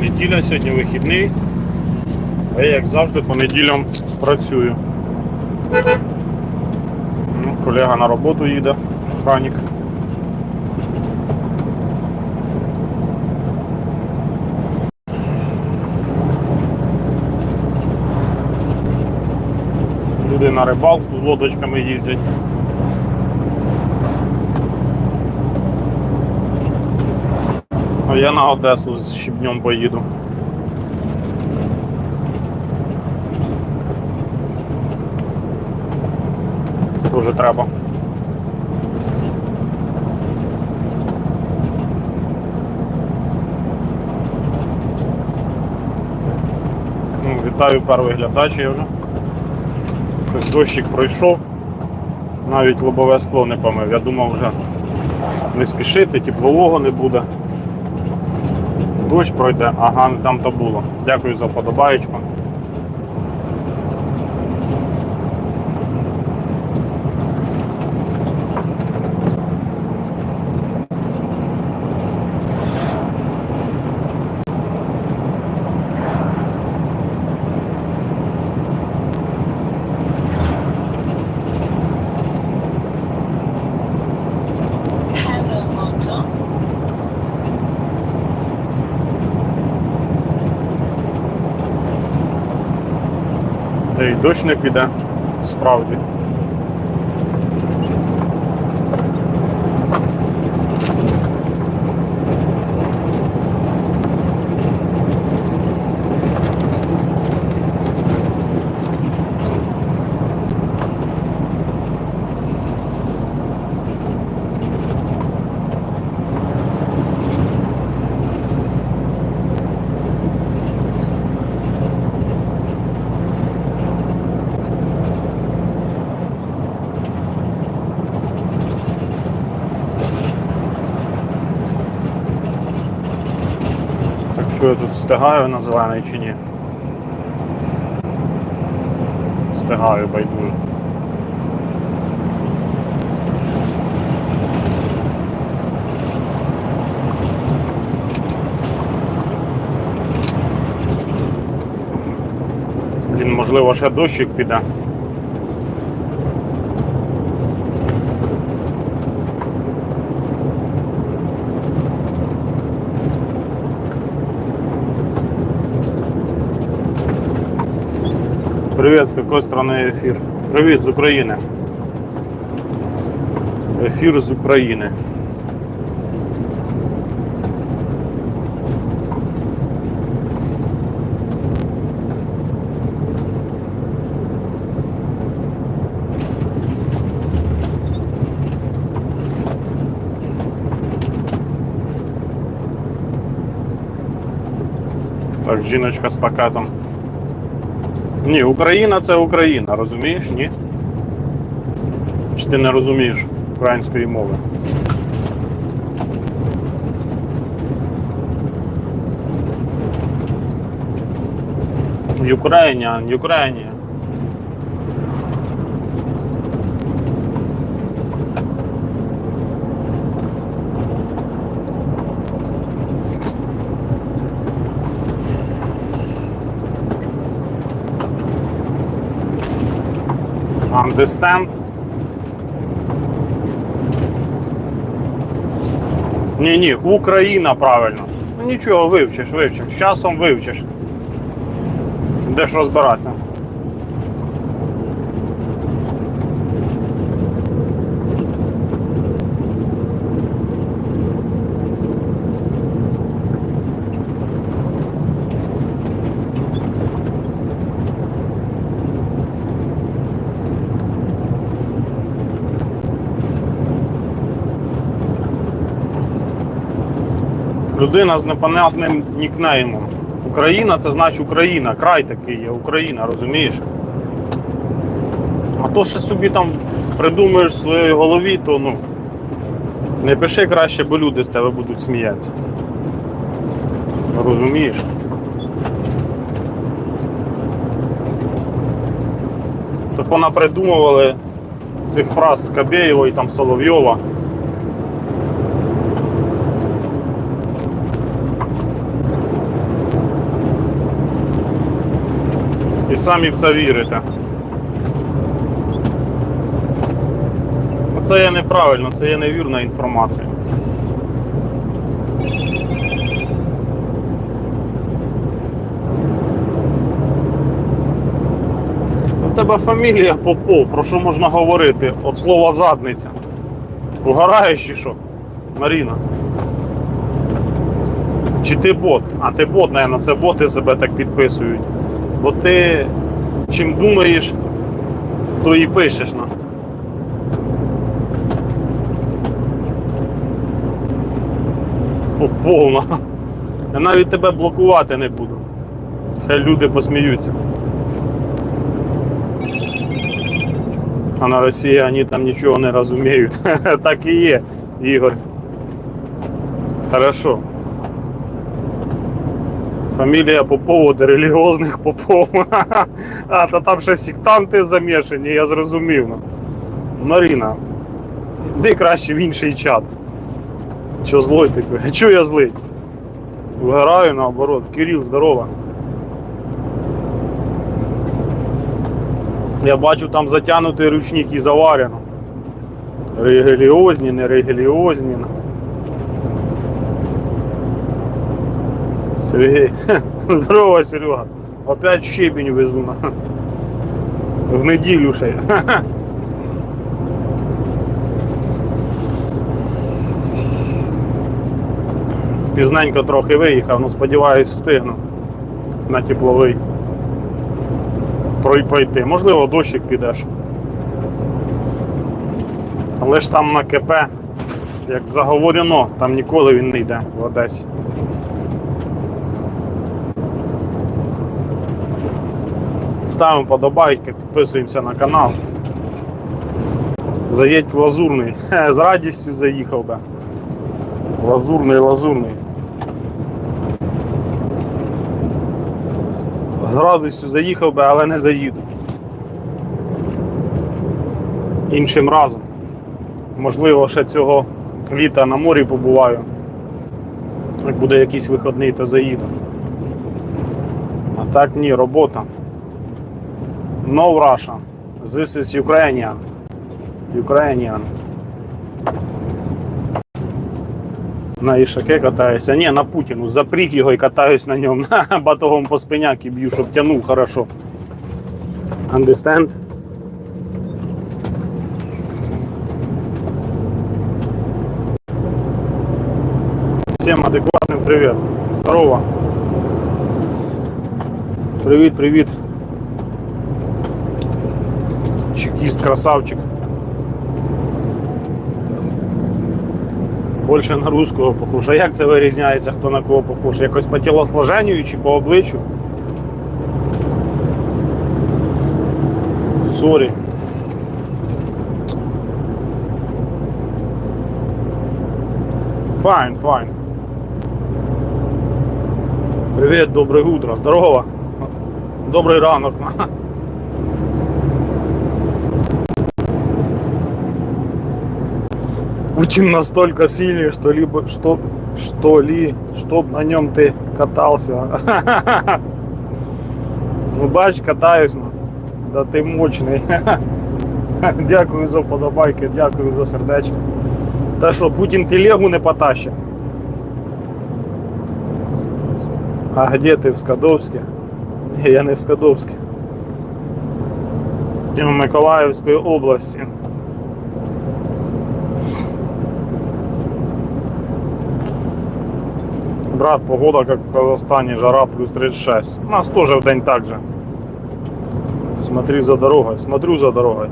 неділя, сьогодні вихідний. А я, як завжди, по неділям працюю. Ну, колега на роботу їде, охранник. Люди на рибалку з лодочками їздять. А я на Одесу з щебнем поїду. Дуже треба. Ну, вітаю перший глядач я вже. Щось дощик пройшов. Навіть лобове скло не помив. Я думав вже не спішити, теплового не буде. Дощ пройде, ага, там то було. Дякую за подобаєчку. Дощ не піде, справді. Що я тут встигаю на зелений чи ні? Встигаю байдуже. Блін, можливо, ще дощик піде. Привет, с какой страны эфир? Привет, с Украины. Эфир из Украины. Так, жіночка з пакетом. Ні, Україна це Україна, розумієш? Ні? Чи ти не розумієш української мови? Ukrainian, Ukrainian. Understand? Ні, ні, Україна правильно. Ну нічого, вивчиш, вивчиш. З часом вивчиш. Де ж розбиратися? Людина з непонятним нікнеймом. Україна це значить Україна, край такий є, Україна, розумієш? А то, що собі там придумаєш в своїй голові, то ну. Не пиши краще, бо люди з тебе будуть сміятися. Розумієш? Так вона придумували цих фраз Скабєєва і там Соловйова. І самі в це вірите. Це є неправильно, це є невірна інформація. В тебе фамілія Попов, про що можна говорити? От слова задниця. Угораєш чи що? Маріна. Чи ти бот? А ти бот, наверное, це боти себе так підписують. Бо ти чим думаєш, то і пишеш на. Повна. Я навіть тебе блокувати не буду. Хай люди посміються. А на Росії вони там нічого не розуміють. так і є, Ігор. Хорошо. Фамілія Попова до релігіозних попов. а, та там ще сектанти замішані, я зрозумів. Маріна, йди краще в інший чат. Чо злой такий? Чо я злий? Вгораю наоборот. Кирил, здорово. Я бачу там затягнутий ручник і заварено. Релігіозні, не релігіозні. Сергей. Здорово, Серега. Опять щебень везу. В неділю ще. Пізненько трохи виїхав, ну сподіваюсь, встигну на тепловий. Пройти. Можливо, дощик підеш. Але ж там на КП, як заговорено, там ніколи він не йде в Одесі. Ставимо подобайки, підписуємося на канал. Заїдь лазурний. З радістю заїхав би. Лазурний, лазурний. З радістю заїхав би, але не заїду. Іншим разом. Можливо, ще цього літа на морі побуваю. Як буде якийсь вихідний, то заїду. А так ні, робота. No Russia. This is Ukrainian. Ukrainian. На Ішаке катаюся. Ні, на Путіну. Запріг його і катаюсь на ньому. Батогом по спиняки б'ю, щоб тянув хорошо. Understand? Всем адекватным привет. Здорово. Привіт, привіт. Чекіст, красавчик. Більше на русского похож. А як це вирізняється, хто на кого похож? Якось по тілосложенню чи по обличчю? Сорі. Файн, файн. Привіт, добре утро. Здорово. Добрий ранок. Путин настолько сильный, что либо что, что ли, чтоб на нем ты катался. Ну бач, катаюсь, ну. Да ти мощний. Дякую за вподобайки, дякую за сердечко. Та що, Путін телегу не потащить. А где ти в Скадовське? Ні, я не в Скадовське. Я в Миколаївської області. Брат, погода как в Казахстане, жара плюс 36. У нас тоже в день так же. Смотри за дорогой, смотрю за дорогой.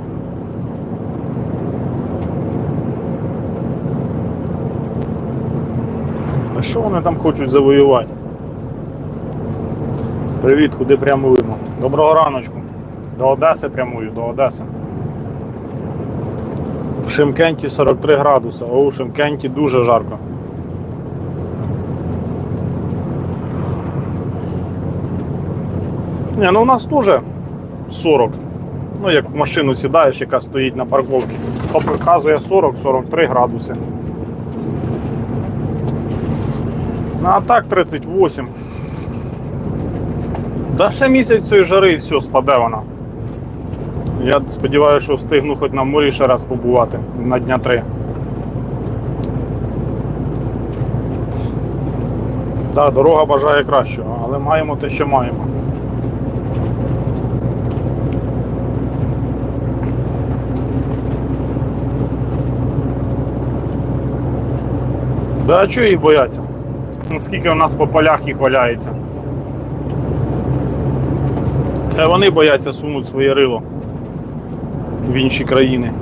А що вони там хочуть завоювати? Привіт, куди прямуємо? Доброго раночку. До Одеси прямую, до Одеси. В Шимкенті 43 градуси, а у Шимкенті дуже жарко. Ні, ну у нас теж 40. Ну, як в машину сідаєш, яка стоїть на парковці, то показує 40-43 градуси. Ну, а так 38. Да ще місяць цієї жари і все, спаде вона. Я сподіваюся, що встигну хоч на морі ще раз побувати на дня три. Так, дорога бажає кращого, але маємо те, що маємо. Да, а чого їх бояться? Ну, Скільки у нас по полях їх валяється. Хай вони бояться сунути своє рило в інші країни.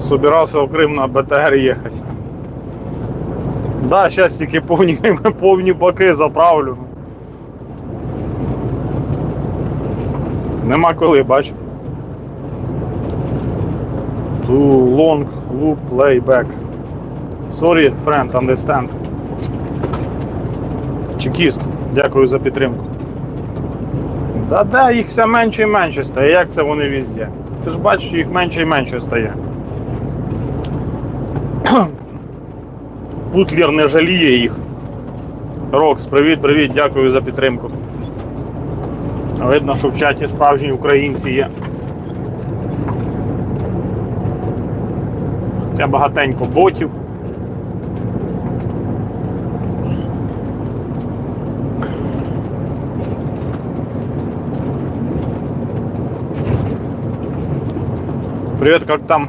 Собирався в Крим на БТР їхати. Да, зараз тільки повні, повні баки заправлю. Нема коли, бач. Too long loop playback. Sorry, friend, understand. Чекіст, дякую за підтримку. Та да, їх все менше і менше стає. Як це вони везде? Ти ж бачиш, їх менше і менше стає. Путлер не жаліє їх. Рокс, привіт, привіт, дякую за підтримку. Видно, що в чаті справжні українці є. Хоча багатенько ботів. Привет, как там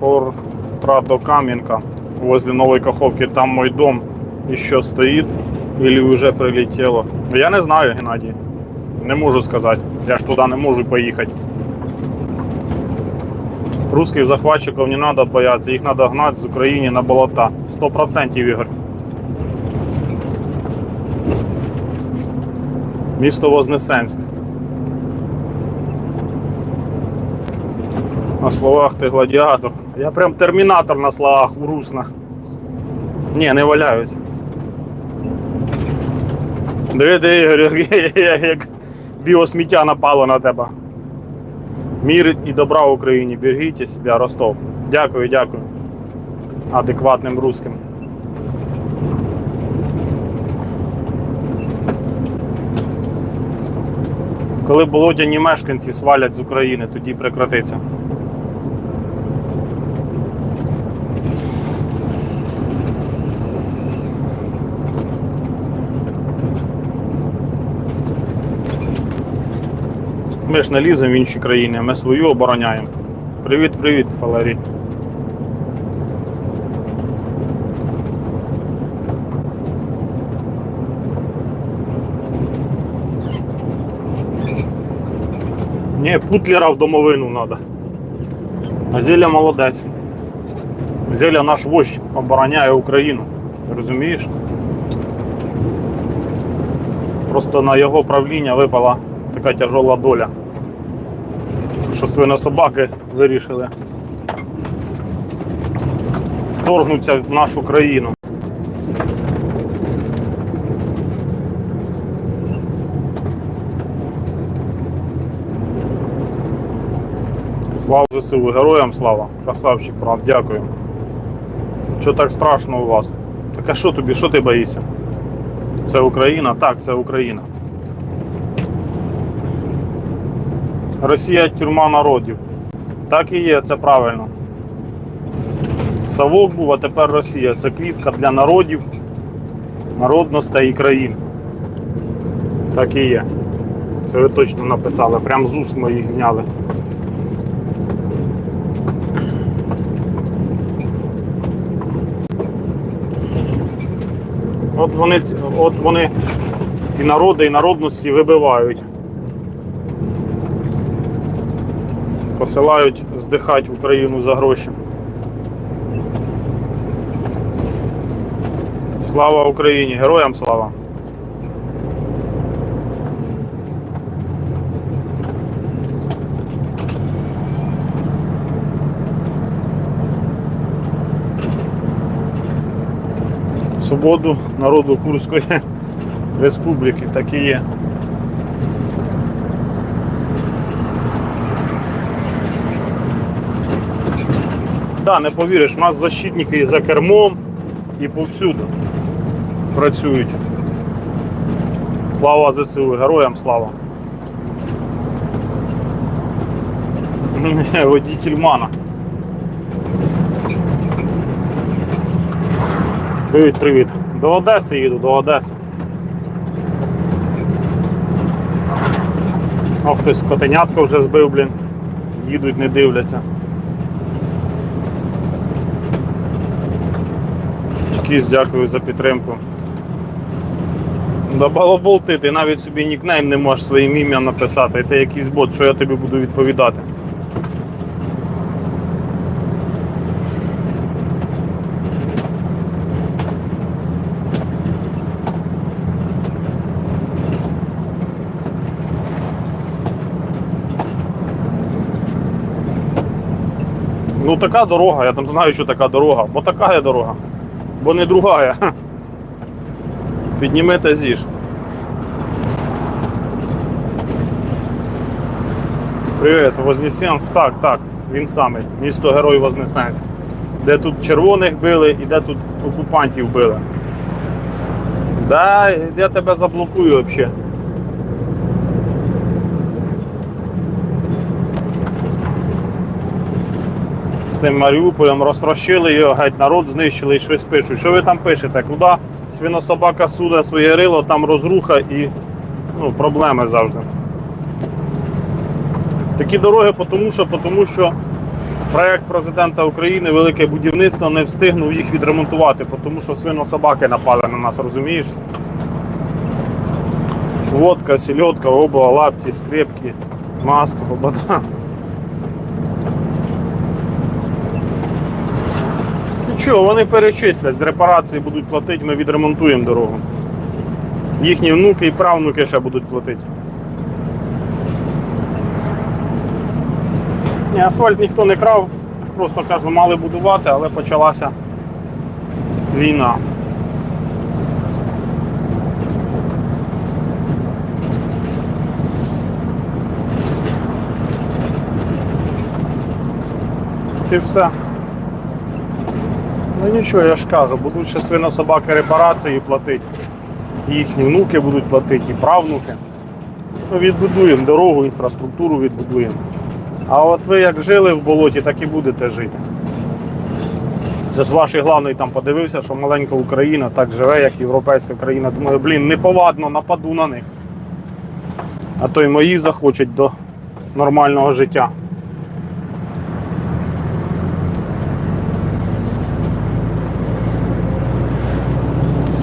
por Прадо Каменка возле Новой Каховки? Там мой дом еще стоит или уже прилетело? Я не знаю, Геннадій. Не можу сказати. Я ж туди не можу поїхати. Русских захватчиков не надо бояться, їх надо гнати з України на болота. 100% Ігор. Місто Вознесенськ. На словах ти гладіатор. Я прям термінатор на словах у руснах. Ні, не валяються. Диви, диви, Ігор, як біосміття напало на тебе. Мір і добра в Україні. Берегіть себе, Ростов. Дякую, дякую. Адекватним русским. Коли болотяні мешканці свалять з України, тоді прекратиться. Ми ж не ліземо в інші країни, ми свою обороняємо. Привіт, привіт, Валерій. Ні, путлера в домовину треба. А Зеля молодець. Зеля наш вождь обороняє Україну. Розумієш? Просто на його правління випала така тяжола доля. Що свинособаки вирішили вторгнутися в нашу країну. Слава ЗСУ, героям слава, красавчик, брат, дякую. Що так страшно у вас? Так а що тобі, що ти боїшся? Це Україна? Так, це Україна. Росія тюрма народів. Так і є, це правильно. Савок був, а тепер Росія. Це клітка для народів, народностей і країн. Так і є. Це ви точно написали. Прям з уст моїх зняли. От вони, от вони ці народи і народності вибивають. Посилають здихати Україну за гроші. Слава Україні! Героям слава! Свободу народу Курської республіки, так і є. Да, не повіриш, у нас защитники і за кермом, і повсюду працюють. Слава ЗСУ, героям слава. Водитель мана. Привіт, привіт. До Одеси їду, до Одеси. О, хтось котенятко вже збив, блін. Їдуть, не дивляться. Чекіс, дякую за підтримку. Да балаболти, ти навіть собі нікнейм не можеш своїм ім'ям написати. Ти якийсь бот, що я тобі буду відповідати. Ну така дорога, я там знаю, що така дорога, бо така є дорога, бо не другая. Підніми та з'їж. Привіт, Вознесенс. так, так, він самий, місто Герой Вознесенськ. Де тут червоних били і де тут окупантів били. Да, я тебе заблокую взагалі. Тим Маріуполем, розтрощили його, геть народ знищили і щось пишуть. Що ви там пишете? Куди свинособака суде своє рило, там розруха і ну, проблеми завжди. Такі дороги, тому що, тому що проект президента України Велике будівництво не встигнув їх відремонтувати, тому що свинособаки напали на нас, розумієш? Водка, сільотка, обла, лапті, скрепки, маска, вода. Нічого, вони перечислять, з репарації будуть платити, ми відремонтуємо дорогу. Їхні внуки і правнуки ще будуть платити. Асфальт ніхто не крав, просто кажу, мали будувати, але почалася війна. От і все. Ну нічого, я ж кажу, будуть ще свинособаки репарації платити. Їхні внуки будуть платити, і правнуки. Ми відбудуємо дорогу, інфраструктуру відбудуємо. А от ви як жили в болоті, так і будете жити. Це ж ваш главний там подивився, що маленька Україна так живе, як європейська країна. Думаю, блін, неповадно, нападу на них. А то й мої захочуть до нормального життя.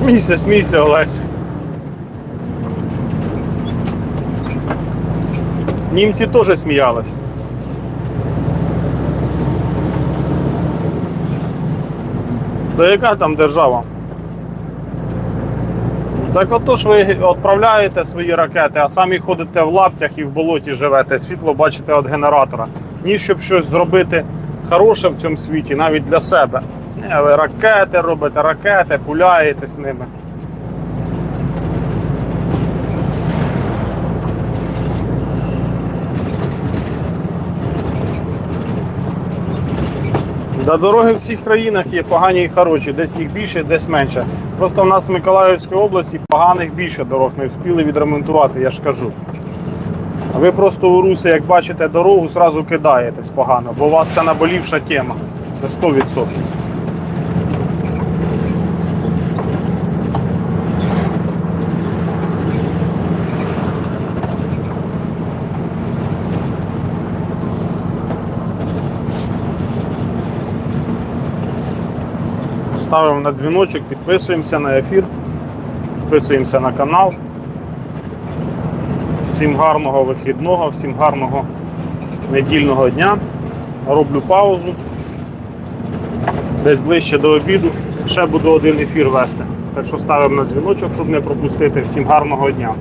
Смійся, смійся, Олесь. Німці теж сміялись. Да яка там держава? Так отож ви відправляєте свої ракети, а самі ходите в лаптях і в болоті живете, світло бачите від генератора. Ні, щоб щось зробити хороше в цьому світі, навіть для себе. Ні, ви ракети робите, ракети, пуляєте з ними. Да, дороги в всіх країнах є погані і хороші, десь їх більше, десь менше. Просто в нас в Миколаївській області поганих більше дорог не встигли відремонтувати, я ж кажу. А ви просто у Русі, як бачите дорогу, зразу кидаєтесь погано, бо у вас це наболівша тема. Це 100%. Ставимо на дзвіночок, підписуємося на ефір, підписуємося на канал. Всім гарного вихідного, всім гарного недільного дня. Роблю паузу. Десь ближче до обіду ще буду один ефір вести. Так що ставимо на дзвіночок, щоб не пропустити. Всім гарного дня.